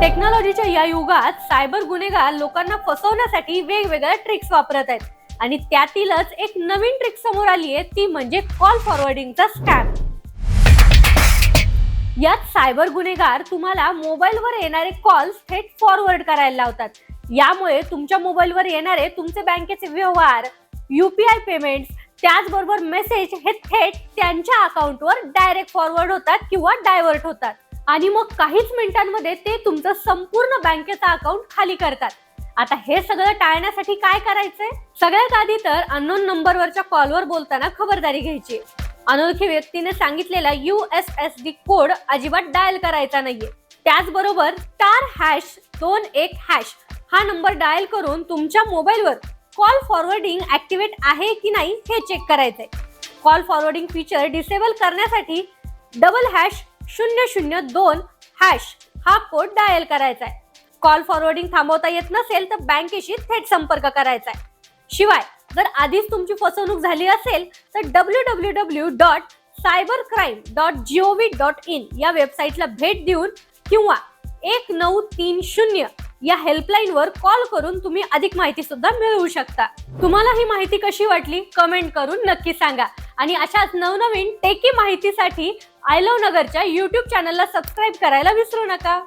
टेक्नॉलॉजीच्या या युगात सायबर गुन्हेगार लोकांना फसवण्यासाठी वेगवेगळ्या ट्रिक्स वापरत आहेत. आणि त्यातीलच एक नवीन ट्रिक समोर आली आहे ती म्हणजे कॉल फॉरवर्डिंगचा स्कॅम यात सायबर गुन्हेगार तुम्हाला मोबाईलवर येणारे कॉल्स थेट फॉरवर्ड करायला लावतात. यामुळे तुमच्या मोबाईलवर येणारे तुमचे बँकेचे व्यवहार युपीआय पेमेंट्स त्याचबरोबर मेसेज हे थेट त्यांच्या अकाउंटवर डायरेक्ट फॉरवर्ड होतात किंवा डायव्हर्ट होतात. आणि मग काहीच मिनिटांमध्ये ते तुमचं संपूर्ण बँकेचं अकाउंट खाली करतात. आता हे सगळं टाळण्यासाठी काय करायचंय? सगळ्यात आधी तर अननोन नंबरवरच्या कॉलवर बोलताना खबरदारी घ्यायची. अनोळखी व्यक्तीने सांगितलेला U S S D code अजिबात डायल करायचा नाहीये. त्याचबरोबर स्टार हॅश दोन एक हॅश हा नंबर डायल करून तुमच्या मोबाईलवर कॉल फॉरवर्डिंग ऍक्टिव्हेट आहे की नाही हे चेक करायचंय. कॉल फॉरवर्डिंग फीचर डिसेबल करण्यासाठी डबल हॅश शून्य शून्य दोन हॅश हा कोड डायल करायचा आहे कॉल फॉरवर्डिंग थांबवता येत नसेल तर बँकेशी थेट संपर्क करायचा आहे शिवाय जर आधीच तुमची फसवणूक झाली असेल तर W W W dot cyber crime dot G O V dot वेबसाईटला भेट देऊन किंवा एक नऊ तीन शून्य या हेल्पलाईनवर कॉल करून तुम्ही अधिक माहिती सुद्धा मिळवू शकता. तुम्हाला ही माहिती कशी वाटली? कमेंट करून नक्की सांगा. आणि अशाच नवनवीन टेकी माहितीसाठी आय लव नगरच्या युट्यूब चॅनलला सबस्क्राईब करायला विसरू नका.